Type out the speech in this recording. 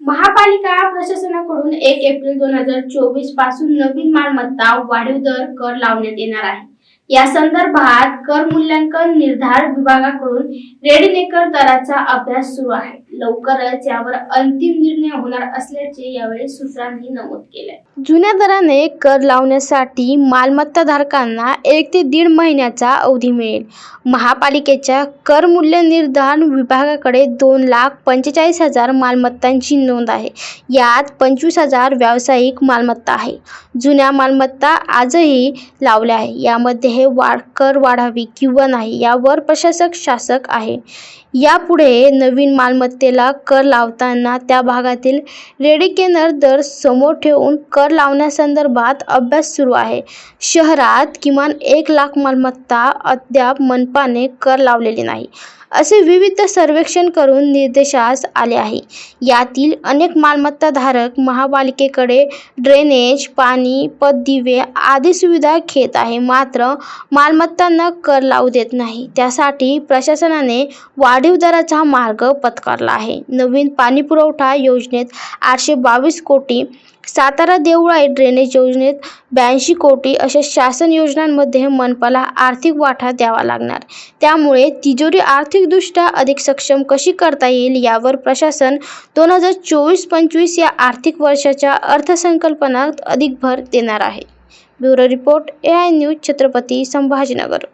महापालिका प्रशासनाकडून एक एप्रिल दोन हजार चोवीसपासून नवीन मालमत्ता वाढीव दर कर लावण्यात येणार आहे. या संदर्भात कर मूल्यांकन निर्धार विभागाकडून रेडिनेकर दराचा अभ्यास सुरू आहे. लवकरच यावर अंतिम निर्णय होणार असल्याचे यावेळी सूत्रांनी नमूद केले जुन्या दराने कर लावण्यासाठी मालमत्ताधारकांना एक ते दीड महिन्याचा अवधी मिळेल. महापालिकेच्या कर मूल्य निर्धारण विभागाकडे दोन लाख पंचेचाळीस हजार मालमत्तांची नोंद आहे. यात पंचवीस हजार व्यावसायिक मालमत्ता आहे. जुन्या मालमत्ता आजही लावल्या आहे. यामध्ये हे वाढ कर वाढावी किंवा नाही यावर प्रशासक शासक आहे. यापुढे नवीन मालमत्ते मालमत्तेला कर लावताना त्या भागातील रेडिकेनर दर समोर ठेवून कर लावण्यासंदर्भात अभ्यास सुरू आहे. शहरात किमान एक लाख मालमत्ता अद्याप मनपाने कर लावलेली नाही असे विविध सर्वेक्षण करून निर्देशास आले आहे. यातील अनेक मालमत्ताधारक महापालिकेकडे ड्रेनेज पाणी पददिवे आदी सुविधा घेत आहे मात्र मालमत्तांना कर लावू देत नाही. त्यासाठी प्रशासनाने वाढीव दराचा मार्ग पत्करला आहे आहे. नवीन पाणीपुरवठा योजनेत आठशे बावीस कोटी सातारा देवळाई ड्रेनेज योजनेत ब्याऐंशी कोटी अशा शासन योजनांमध्ये मनपाला आर्थिक वाटा द्यावा लागणार. त्यामुळे तिजोरी आर्थिकदृष्ट्या अधिक सक्षम कशी करता येईल यावर प्रशासन दोन हजार चोवीस पंचवीस या आर्थिक वर्षाच्या अर्थसंकल्पनात अधिक भर देणार आहे. Bureau report A I news Chhatrapati Sambhajinagar.